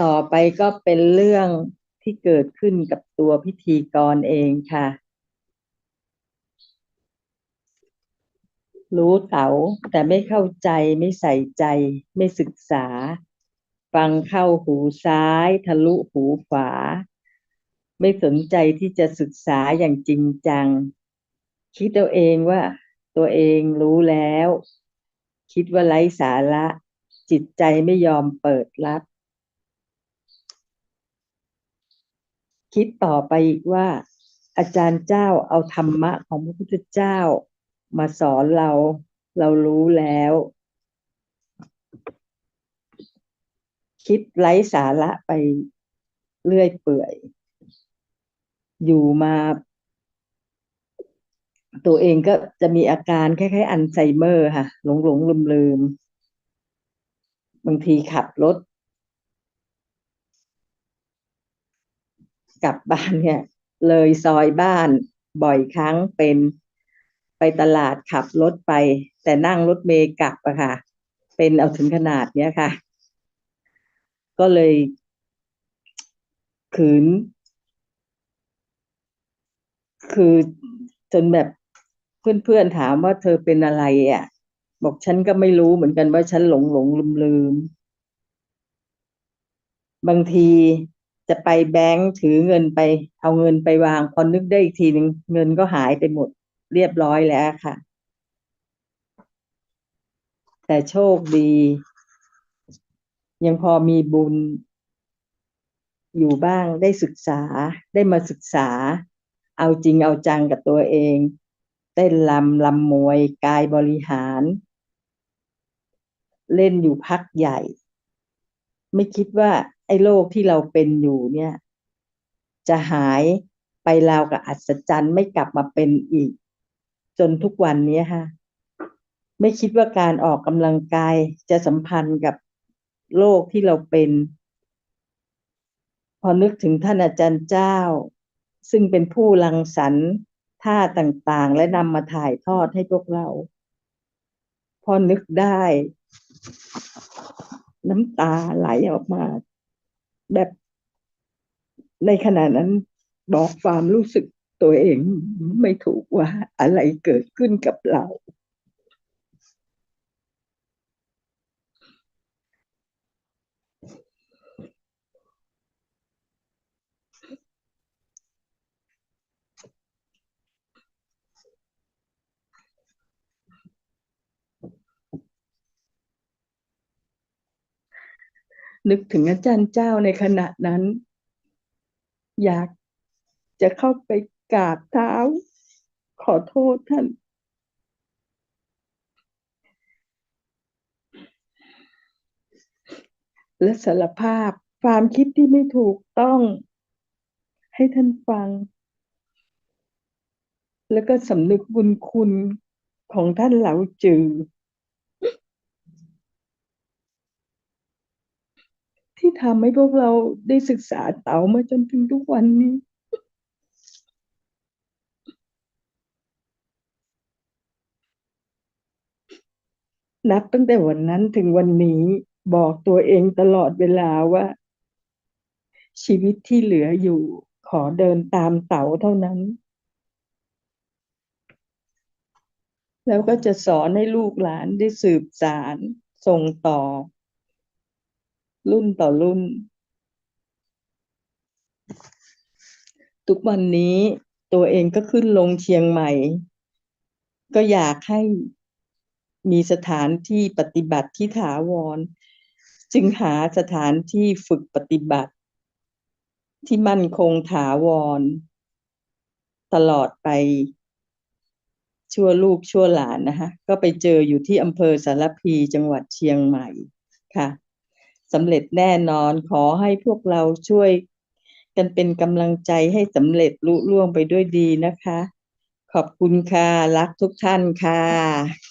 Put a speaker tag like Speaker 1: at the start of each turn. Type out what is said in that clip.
Speaker 1: ต่อไปก็เป็นเรื่องที่เกิดขึ้นกับตัวพิธีกรเองค่ะ รู้เขาแต่ไม่เข้าใจไม่ใส่ใจ ไม่ศึกษา ฟังเข้าหูซ้าย ทะลุหูขวา ไม่สนใจที่จะศึกษาอย่างจริงจัง คิดเอาเองว่า ตัวเองรู้แล้ว คิดว่าไร้สาระ จิตใจไม่ยอมเปิดรับ คิดต่อไปอีกว่า อาจารย์เจ้าเอาธรรมะของพระพุทธเจ้า มาสอนเราเรารู้แล้ว คิดไร้สาระไปเรื่อยเปื่อย อยู่มา ตัวเองก็จะมีอาการคล้ายๆอัลไซเมอร์ค่ะ หลงหลงลืมลืมบางทีขับรถ กลับบ้านเนี่ย เลยซอยบ้านบ่อยครั้งเป็นไปตลาดขับรถไป แต่นั่งรถเมล์กลับอะค่ะ เป็นเอาถึงขนาดเนี้ยค่ะ ก็เลยขืน คือจนแบบเพื่อนๆถามว่าเธอเป็นอะไรอะ บอกฉันก็ไม่รู้เหมือนกันว่าฉันหลงหลงลืมลืมบางที จะไปแบงค์ถือเงินไป เอาเงินไปวางพอนึกได้อีกทีหนึ่งเงินก็หายไปหมดเรียบร้อยแล้วค่ะ แต่โชคดี ยังพอมีบุญ อยู่บ้างได้ศึกษาได้มาศึกษา เอาจริงเอาจังกับตัวเอง เต้นลำลำมวยกายบริหาร เล่นอยู่พักใหญ่ ไม่คิดว่าไอ้โรคที่เราเป็นอยู่เนี่ย จะหายไปราวกับอัศจรรย์ไม่กลับมาเป็นอีก จนทุกวันนี้ค่ะ ไม่คิดว่าการออกกำลังกายจะสัมพันธ์กับโรคที่เราเป็น พอนึกถึงท่านอาจารย์เจ้า ซึ่งเป็นผู้รังสรรค์ท่าต่างๆ และนำมาถ่ายทอดให้พวกเรา พอนึกได้ น้ำตาไหลออกมา แบบในขณะนั้นบอกความรู้สึกตัวเองไม่ถูกว่าอะไรเกิดขึ้นกับเรา นึกถึงอาจารย์เจ้าในขณะนั้น อยากจะเข้าไปกราบเท้า ขอโทษท่าน และสารภาพความคิดที่ไม่ถูกต้อง ให้ท่านฟัง แล้วก็สำนึกบุญคุณของท่านเหลาจือ ที่ ทำให้พวกเราได้ศึกษาเต๋ามาจนถึงทุกวันนี้ นับตั้งแต่วันนั้นถึงวันนี้บอกตัวเองตลอดเวลาว่า ชีวิตที่เหลืออยู่ขอเดินตามเต๋าเท่านั้น แล้วก็จะสอนให้ลูกหลานได้สืบสารส่งต่อ รุ่นต่อรุ่น ทุกวันนี้ตัวเองก็ขึ้นลงเชียงใหม่ ก็อยากให้มีสถานที่ปฏิบัติที่ถาวร จึงหาสถานที่ฝึกปฏิบัติ ที่มั่นคงถาวร ตลอดไป ชั่วลูกชั่วหลานนะคะก็ไปเจออยู่ที่อำเภอสารพีจังหวัดเชียงใหม่ค่ะ สำเร็จแน่นอนขอให้พวกเราช่วยกันเป็นกำลังใจให้สำเร็จลุล่วงไปด้วยดีนะคะ ขอบคุณค่ะ รักทุกท่านค่ะ